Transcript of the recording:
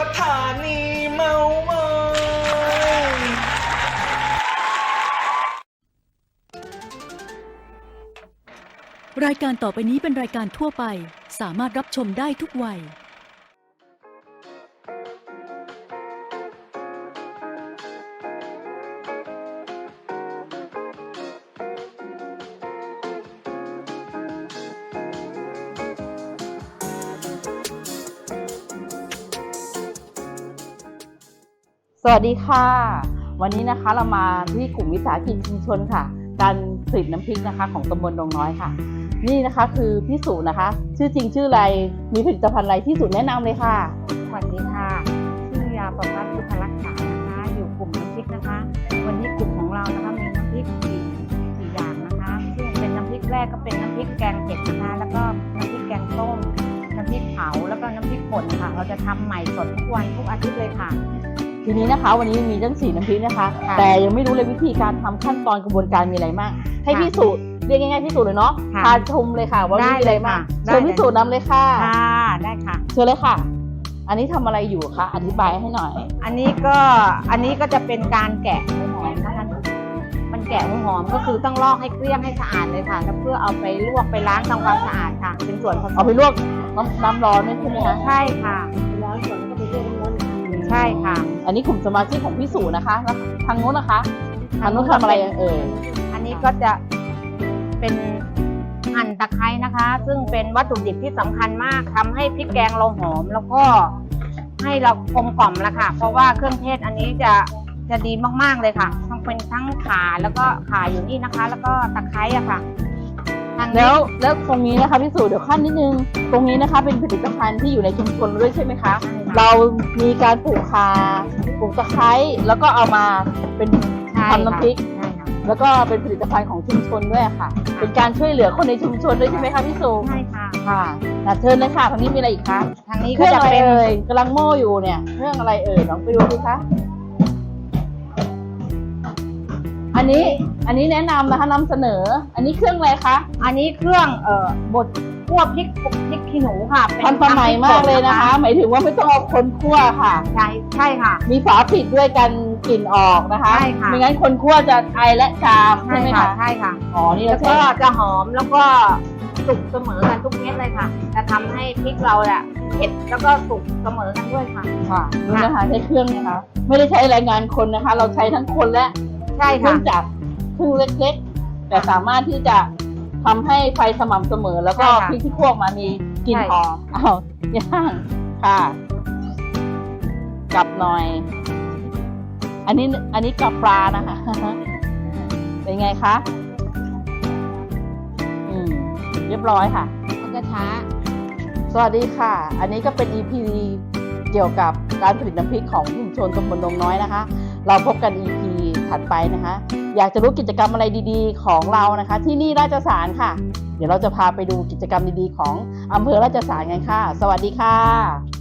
สถานีเมามยรายการต่อไปนี้เป็นรายการทั่วไป สามารถรับชมได้ทุกวัย สวัสดีค่ะ วันนี้นะคะเรามาที่กลุ่มวิสาหกิจชุมชนค่ะ การผลิตน้ำพริกนะคะ ของตำบลดงน้อยค่ะ นี่นะคะคือพี่สุนะคะ ชื่อจริงชื่ออะไรมีผลิตภัณฑ์อะไรที่สุแนะนำเลยค่ะ สวัสดีค่ะชื่อยาประพัฒน์พุทธรักษานะคะ อยู่กลุ่มน้ำพริกนะคะ วันนี้กลุ่มของเรานะคะมีน้ำพริกสี่สี่อย่างนะคะซึ่งเป็นน้ำพริกแรกก็เป็นน้ำพริกแกงเผ็ดนะคะแล้วก็น้ำพริกแกงส้มน้ำพริกเผาแล้วก็น้ำพริกป่นค่ะ เราจะทำใหม่สดทุกวันทุกอาทิตย์เลยค่ะ ทีนี้นะคะ วันนี้มีทั้งสี่น้ำพริกนะคะ ค่ะแต่ยังไม่รู้เลยวิธีการทำขั้นตอนกระบวนการมีอะไรบ้างให้ค่ะพี่สุเรียกง่ายๆพี่สุเลยเนาะค่ะพาชมเลยค่ะ ว่าได้มีอะไรบ้างเลยค่ะเชิญได้เลยพี่สุนำเลยค่ะค่ะ ได้ค่ะ เชิญเลยค่ะ อันนี้ทำอะไรอยู่คะอธิบายให้หน่อยอันนี้ก็อันนี้ก็จะเป็นการแกะหัวหอมนะคะมันแกะหัวหอมก็คือต้องลอกให้เกลี้ยงให้สะอาดเลยค่ะแล้วเพื่อเอาไปลวกไปล้างทำความสะอาดค่ะ เป็นส่วนผสมเอาไปลวกน้ำน้ำร้อนด้วยใช่ไหมคะใช่ค่ะ ใช่ค่ะ อันนี้กลุ่มสมาชิกของพี่สุนะคะแล้วทางโน้นนะคะทางโน้นทำอะไรเอ่ยอันนี้ก็จะเป็นหั่นตะไคร้นะคะ ซึ่งเป็นวัตถุดิบที่สำคัญมากทำให้พริกแกงเราหอม แล้วก็ให้เรากลมกล่อมละค่ะ เพราะว่าเครื่องเทศอันนี้จะจะดีมากๆเลยค่ะทั้งเป็นทั้งขาแล้วก็ขาอยู่นี่นะคะ แล้วก็ตะไคร้อะค่ะทางนี้ แล้วแล้วตรงนี้นะคะพี่สุเดี๋ยวขั้นนิดนึง ตรงนี้นะคะเป็นผลิตภัณฑ์ที่อยู่ในชุมชนด้วยใช่ไหมคะ เรามีการปลูกคาปลูกตะไคร้แล้วก็เอามาเป็นใช่ทำน้ำพริกใช่ค่ะแล้วก็เป็นผลิตภัณฑ์ของชุมชนด้วยค่ะ เป็นการช่วยเหลือคนในชุมชนด้วยใช่ไหมคะพี่สุใช่ค่ะ ค่ะอะเชิญเลยค่ะทางนี้มีอะไรอีกคะทางนี้เคก็รื่องจะอะไรเป็นเอ่ยกำลังโม่อยู่เนี่ยเครื่องอะไรเอ่ยลองไปดูสิคะ อันนี้อันนี้แนะนำนะคะนำเสนอ อันนี้เครื่องอะไรคะ อันนี้เครื่องเอ่อบดคั่วพริกพริกขี้หนูค่ะเป็ทันสมัยมากเลยนะคะ หมายถึงว่าไม่ต้องเอาคนคั่วค่ะ ใช่ใช่ค่ะ มีฝาปิดด้วยกันกลิ่นออกนะคะใช่ค่ะ ไม่งั้นคนคั่วจะไอและจามใช่ใช่ไหมค่ะคะใช่ค่ะ อ๋อนี่แล้เราวใช้ก็จะหอมแล้วก็สุกเสมอกันทุกเม็ดเลยค่ะ จะทำให้พริกเราเนี่ยเผ็ดแล้วก็สุกเสมอกันด้วยค่ะ ค่ะนี่นะคะใช้เครื่องนะคะ ไม่ได้ใช้แรงงานคนนะคะ เราใช้ทั้งคนและ ใช่เครื่ค่ะองจักรเครื่องเล็กๆ แต่สามารถที่จะทำให้ไฟสม่ำเสมอ แล้วก็ใช่ค่ะพริกที่คั่วออกมามีกลิ่นใช่หอมอ้าวย่างค่ะกลับหน่อย อันนี้อันนี้กับปลานะคะ เป็นไงคะอืมเรียบร้อยค่ะมันจะช้า สวัสดีค่ะ อันนี้ก็เป็น EP เกี่ยวกับการผลิตน้ำพริกของชุมชนตำบลดงน้อยนะคะ เราพบกัน EP ถัดไปนะคะ อยากจะรู้กิจกรรมอะไรดีๆ ของเรานะคะ ที่นี่ราชสารค่ะ เดี๋ยวเราจะพาไปดูกิจกรรมดีๆ ของอำเภอราชสารกันค่ะ สวัสดีค่ะ